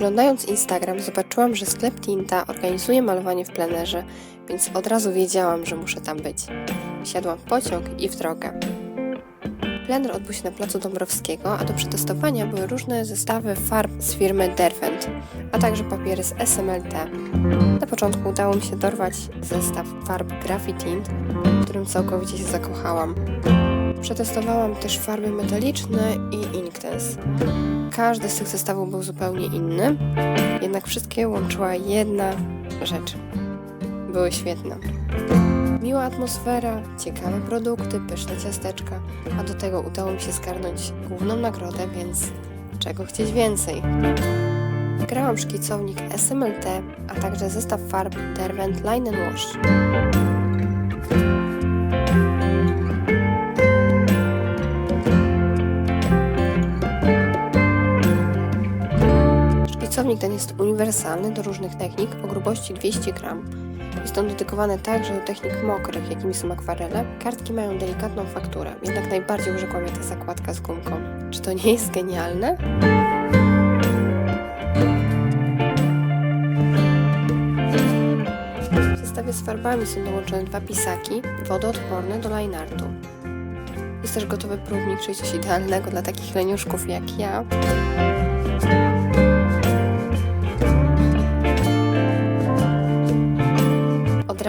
Przeglądając Instagram zobaczyłam, że sklep Tinta organizuje malowanie w plenerze, więc od razu wiedziałam, że muszę tam być. Wsiadłam w pociąg i w drogę. Plener odbył się na placu Dąbrowskiego, a do przetestowania były różne zestawy farb z firmy Derwent, a także papiery z SMLT. Na początku udało mi się dorwać zestaw farb Graffitint, w którym całkowicie się zakochałam. Przetestowałam też farby metaliczne i Inktense. Każdy z tych zestawów był zupełnie inny, jednak wszystkie łączyła jedna rzecz. Były świetne. Miła atmosfera, ciekawe produkty, pyszne ciasteczka, a do tego udało mi się zgarnąć główną nagrodę, więc czego chcieć więcej? Grałam szkicownik SMLT, a także zestaw farb Derwent Line Wash. Szkicownik ten jest uniwersalny do różnych technik o grubości 200 gram. Jest on dedykowany także do technik mokrych, jakimi są akwarele. Kartki mają delikatną fakturę, jednak najbardziej urzekła mnie ta zakładka z gumką. Czy to nie jest genialne? W zestawie z farbami są dołączone dwa pisaki, wodoodporne do line artu. Jest też gotowy próbnik, czyli idealnego dla takich leniuszków jak ja.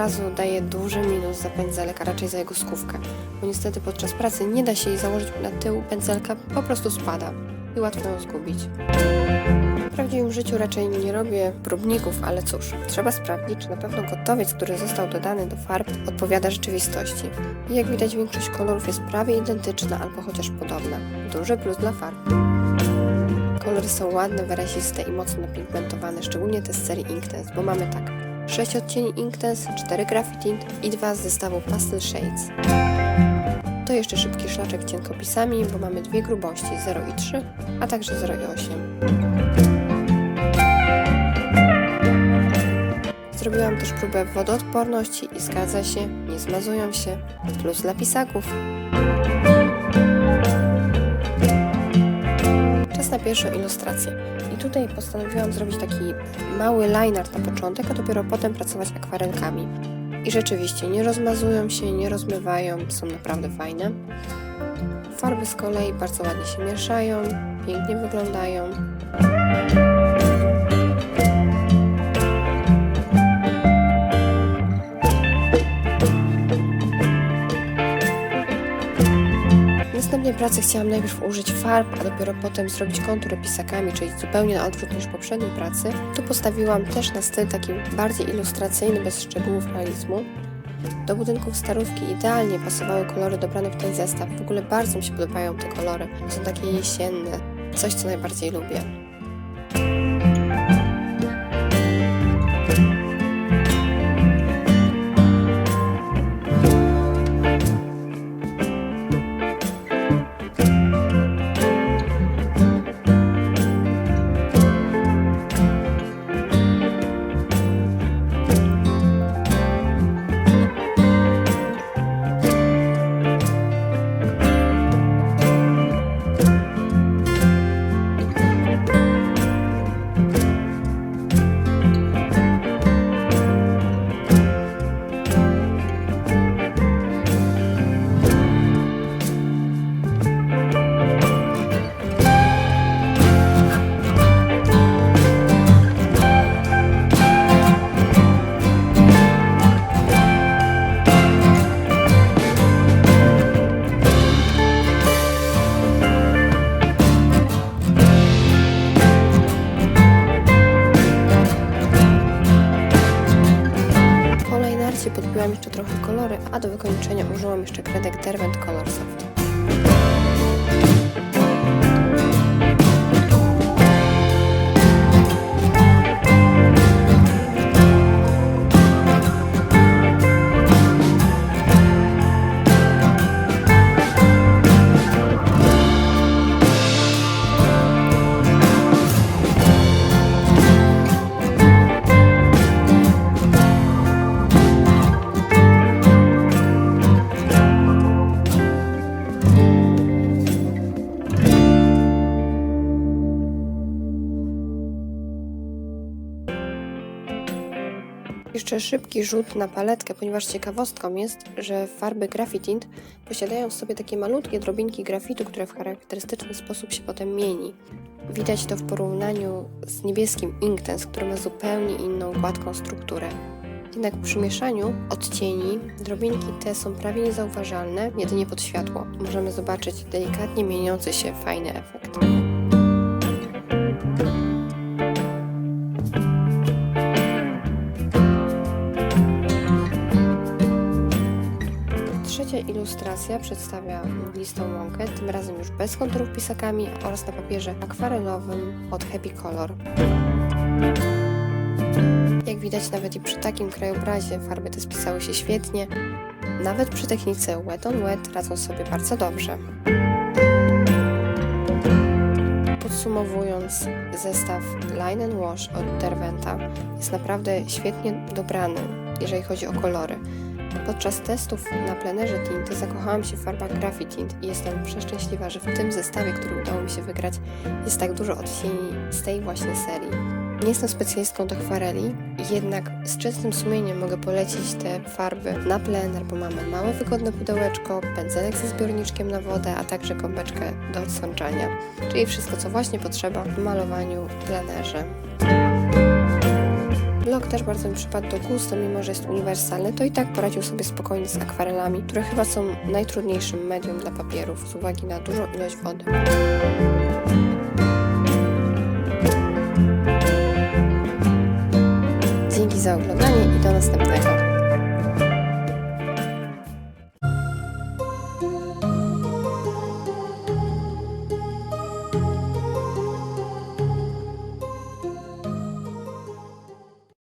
Razu daje duży minus za pędzelek, a raczej za jego skówkę, bo niestety podczas pracy nie da się jej założyć na tył, pędzelka po prostu spada i łatwo ją zgubić. W prawdziwym życiu raczej nie robię próbników, ale cóż, trzeba sprawdzić, czy na pewno gotowiec, który został dodany do farb, odpowiada rzeczywistości. I jak widać, większość kolorów jest prawie identyczna albo chociaż podobna. Duży plus dla farb. Kolory są ładne, wyraziste i mocno napigmentowane, szczególnie te z serii Inktense, bo mamy tak 6 odcieni Inktense, 4 Graffitint i 2 z zestawu Pastel Shades. To jeszcze szybki szlaczek cienkopisami, bo mamy dwie grubości 0 i 3, a także 0 i 8. Zrobiłam też próbę wodoodporności i zgadza się, nie zmazują się, plus dla pisaków. Na pierwszą ilustrację. I tutaj postanowiłam zrobić taki mały line art na początek, a dopiero potem pracować akwarelkami. I rzeczywiście nie rozmazują się, nie rozmywają, są naprawdę fajne. Farby z kolei bardzo ładnie się mieszają, pięknie wyglądają. Pracy chciałam najpierw użyć farb, a dopiero potem zrobić kontury pisakami, czyli zupełnie na odwrót niż w poprzedniej pracy. Tu postawiłam też na styl taki bardziej ilustracyjny, bez szczegółów realizmu. Do budynków starówki idealnie pasowały kolory dobrane w ten zestaw. W ogóle bardzo mi się podobają te kolory. Są takie jesienne. Coś, co najbardziej lubię. Kolory, a do wykończenia użyłam jeszcze kredek Derwent Color Soft. Jeszcze szybki rzut na paletkę, ponieważ ciekawostką jest, że farby Graphitint posiadają w sobie takie malutkie drobinki grafitu, które w charakterystyczny sposób się potem mieni. Widać to w porównaniu z niebieskim Inktense, który ma zupełnie inną, gładką strukturę. Jednak przy mieszaniu odcieni drobinki te są prawie niezauważalne, jedynie pod światło. Możemy zobaczyć delikatnie mieniący się fajny efekt. Ilustracja przedstawia mglistą łąkę, tym razem już bez konturów pisakami oraz na papierze akwarelowym od Happy Color. Jak widać nawet i przy takim krajobrazie farby te spisały się świetnie. Nawet przy technice wet on wet radzą sobie bardzo dobrze. Podsumowując, zestaw Line and Wash od Derwenta jest naprawdę świetnie dobrany, jeżeli chodzi o kolory. Podczas testów na plenerze tinty zakochałam się w farbach Graphitint i jestem przeszczęśliwa, że w tym zestawie, który udało mi się wygrać, jest tak dużo odcieni z tej właśnie serii. Nie jestem specjalistką do akwareli, jednak z czystym sumieniem mogę polecić te farby na plener, bo mamy małe wygodne pudełeczko, pędzelek ze zbiorniczkiem na wodę, a także gąbeczkę do odsączania, czyli wszystko co właśnie potrzeba w malowaniu w plenerze. Blok też bardzo mi przypadł do gustu, mimo że jest uniwersalny, to i tak poradził sobie spokojnie z akwarelami, które chyba są najtrudniejszym medium dla papierów z uwagi na dużą ilość wody. Dzięki za oglądanie i do następnego.